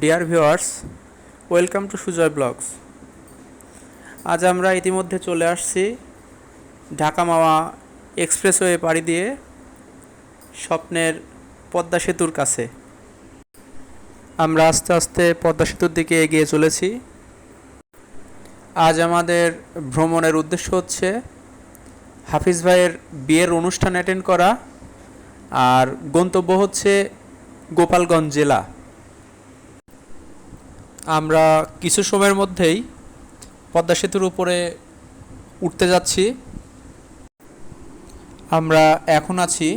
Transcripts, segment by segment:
Dear viewers welcome to Sujoy blogs আজ আমরা ইতিমধ্যে চলে আসছি ঢাকা মাওয়া এক্সপ্রেসওয়ে পাড়ি দিয়ে স্বপ্নের পদ্মা সেতুর কাছে। আমরা আস্তে আস্তে পদ্মা সেতুর দিকে এগিয়ে চলেছি। আজ আমাদের ভ্রমণের উদ্দেশ্য হচ্ছে হাফিজ ভাইয়ের বিয়ের অনুষ্ঠান অ্যাটেন্ড করা, আর গন্তব্য হচ্ছে গোপালগঞ্জ জেলা। আমরা কিছু সময়ের মধ্যেই পদ্মা সেতুর উপরে উঠতে যাচ্ছি। আমরা এখন আছি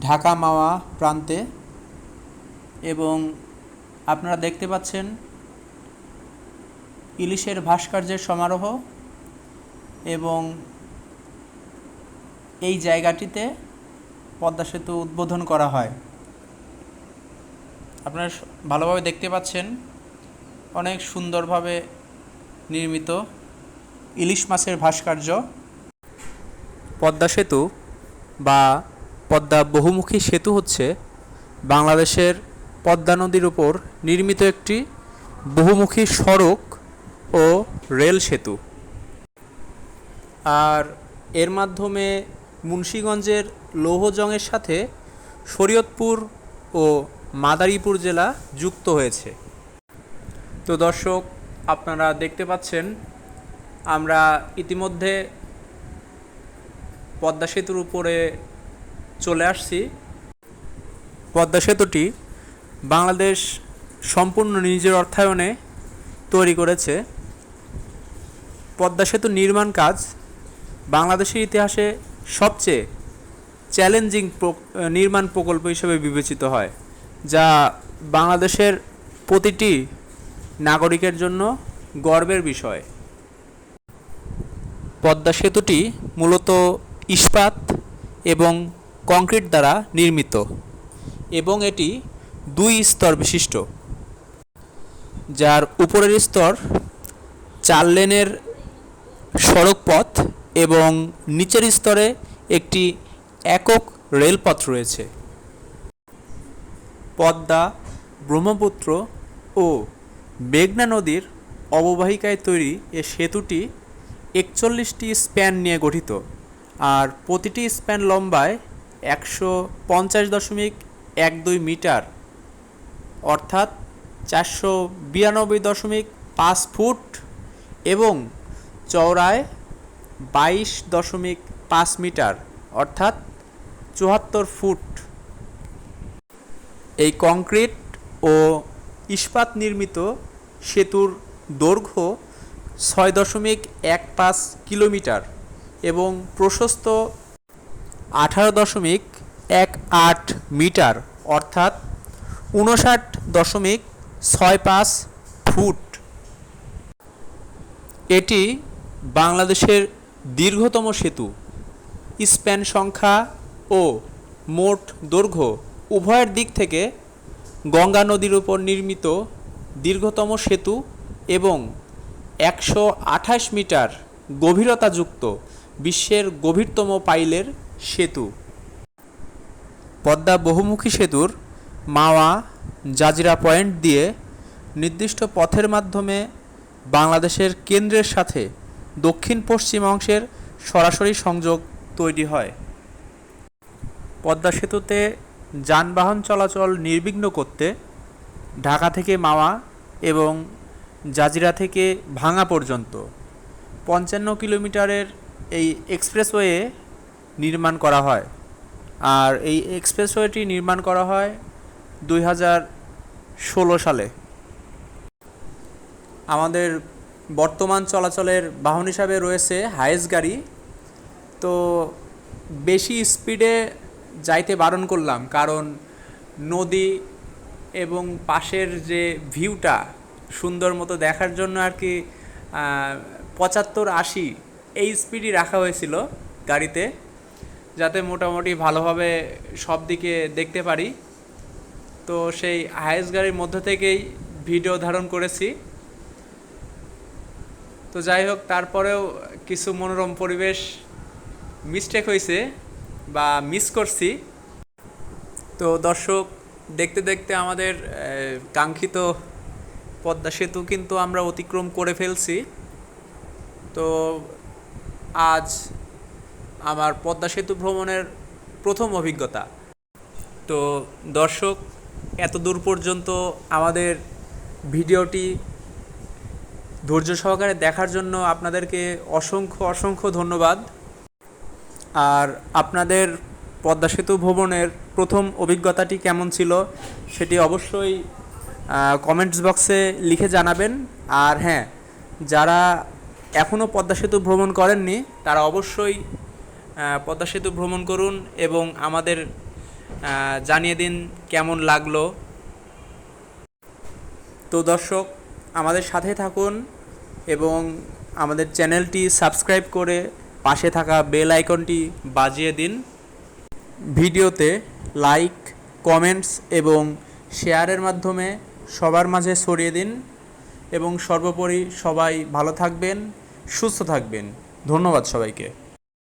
ঢাকা মাওয়া প্রান্তে এবং আপনারা দেখতে পাচ্ছেন ইলিশের ভাস্কর্যের সমারোহ এবং এই জায়গাটিতে পদ্মা সেতু উদ্বোধন করা হয়। আপনারা ভালোভাবে দেখতে পাচ্ছেন অনেক সুন্দরভাবে নির্মিত ইলিশ মাছের ভাস্কর্য। পদ্মা সেতু বা পদ্মা বহুমুখী সেতু হচ্ছে বাংলাদেশের পদ্মা নদীর উপর নির্মিত একটি বহুমুখী সড়ক ও রেল সেতু। আর এর মাধ্যমে মুন্সীগঞ্জের লৌহজংয়ের সাথে শরীয়তপুর ও মাদারীপুর জেলা যুক্ত হয়েছে। তো দর্শক, আপনারা দেখতে পাচ্ছেন, আমরা ইতিমধ্যে পদ্মা সেতুর উপরে চলে আসছি। পদ্মা সেতুটি বাংলাদেশ সম্পূর্ণ নিজের অর্থায়নে তৈরি করেছে। পদ্মা সেতু নির্মাণ কাজ বাংলাদেশের ইতিহাসে সবচেয়ে চ্যালেঞ্জিং নির্মাণ প্রকল্প হিসেবে বিবেচিত হয়, যা বাংলাদেশের প্রতিটি নাগরিকের জন্য গর্বের বিষয়। পদ্মা সেতুটি মূলত ইস্পাত এবং কংক্রিট দ্বারা নির্মিত এবং এটি দুই স্তর বিশিষ্ট। যার উপরের স্তর চার লেনের সড়ক পথ এবং নিচের স্তরে একটি একক রেলপথ রয়েছে। পদ্মা ব্রহ্মপুত্র ও মেঘনা নদীর অববাহিকায় তৈরি এ সেতুটি একচল্লিশটি স্প্যান নিয়ে গঠিত আর প্রতিটি স্প্যান লম্বায় একশো পঞ্চাশ দশমিক এক দুই মিটার, অর্থাৎ চারশো বিরানব্বই দশমিক পাঁচ ফুট এবং চওড়ায় বাইশ দশমিক পাঁচ মিটার, অর্থাৎ চুয়াত্তর ফুট। এই কংক্রিট ও ইস্পাত নির্মিত সেতুর দৈর্ঘ্য ছয় দশমিক এক পাঁচ কিলোমিটার এবং প্রশস্ত আঠারো দশমিক এক আট মিটার, অর্থাৎ উনষাট দশমিক ছয় পাঁচ ফুট। এটি বাংলাদেশের দীর্ঘতম সেতু। স্প্যান সংখ্যা ও মোট দৈর্ঘ্য উভয়ের দিক থেকে গঙ্গা নদীর উপর নির্মিত দীর্ঘতম সেতু এবং একশো আঠাশ মিটার গভীরতাযুক্ত বিশ্বের গভীরতম পাইলের সেতু। পদ্মা বহুমুখী সেতুর মাওয়া জাজিরা পয়েন্ট দিয়ে নির্দিষ্ট পথের মাধ্যমে বাংলাদেশের কেন্দ্রের সাথে দক্ষিণ পশ্চিম অংশের সরাসরি সংযোগ তৈরি হয়। পদ্মা সেতুতে যানবাহন চলাচল নির্বিঘ্ন করতে ঢাকা থেকে মাওয়া এবং জাজিরা থেকে ভাঙা পর্যন্ত পঞ্চান্ন কিলোমিটারের এই এক্সপ্রেসওয়ে নির্মাণ করা হয়। আর এই এক্সপ্রেসওয়েটি নির্মাণ করা হয় দুই হাজার ষোলো সালে। আমাদের বর্তমান চলাচলের বাহন হিসাবে রয়েছে হায়েস গাড়ি। তো বেশি স্পিডে যাইতে বারণ করলাম, কারণ নদী এবং পাশের যে ভিউটা সুন্দর মতো দেখার জন্য আর কি পঁচাত্তর আশি এই স্পিডই রাখা হয়েছিল গাড়িতে, যাতে মোটামুটি ভালোভাবে সব দিকে দেখতে পারি। তো সেই হায়েস গাড়ির মধ্য থেকেই ভিডিও ধারণ করেছি। তো যাই হোক, তারপরেও কিছু মনোরম পরিবেশ মিস্টেক হয়েছে। বা মিস করছি। তো দর্শক, দেখতে দেখতে আমাদের কাঙ্ক্ষিত পদ্মা সেতু কিন্তু আমরা অতিক্রম করে ফেলছি। তো আজ আমার পদ্মা সেতু ভ্রমণের প্রথম অভিজ্ঞতা। তো দর্শক এত দূর পর্যন্ত আমাদের ভিডিওটি ধৈর্য সহকারে দেখার জন্য আপনাদেরকে অসংখ্য অসংখ্য ধন্যবাদ। আর আপনাদের পদ্মা সেতু ভ্রমণের প্রথম অভিজ্ঞতাটি কেমন ছিল সেটি অবশ্যই কমেন্টস বক্সে লিখে জানাবেন। আর হ্যাঁ যারা এখনও পদ্মা সেতু ভ্রমণ করেননি, তারা অবশ্যই পদ্মা সেতু ভ্রমণ করুন এবং আমাদের জানিয়ে দিন কেমন লাগল। তো দর্শক, আমাদের সাথে থাকুন এবং আমাদের চ্যানেলটি সাবস্ক্রাইব করে পাশে থাকা বেল আইকনটি বাজিয়ে দিন। ভিডিওতে লাইক, কমেন্টস এবং শেয়ারের মাধ্যমে সবার মাঝে ছড়িয়ে দিন এবং সর্বোপরি সবাই ভালো থাকবেন, সুস্থ থাকবেন। ধন্যবাদ সবাইকে।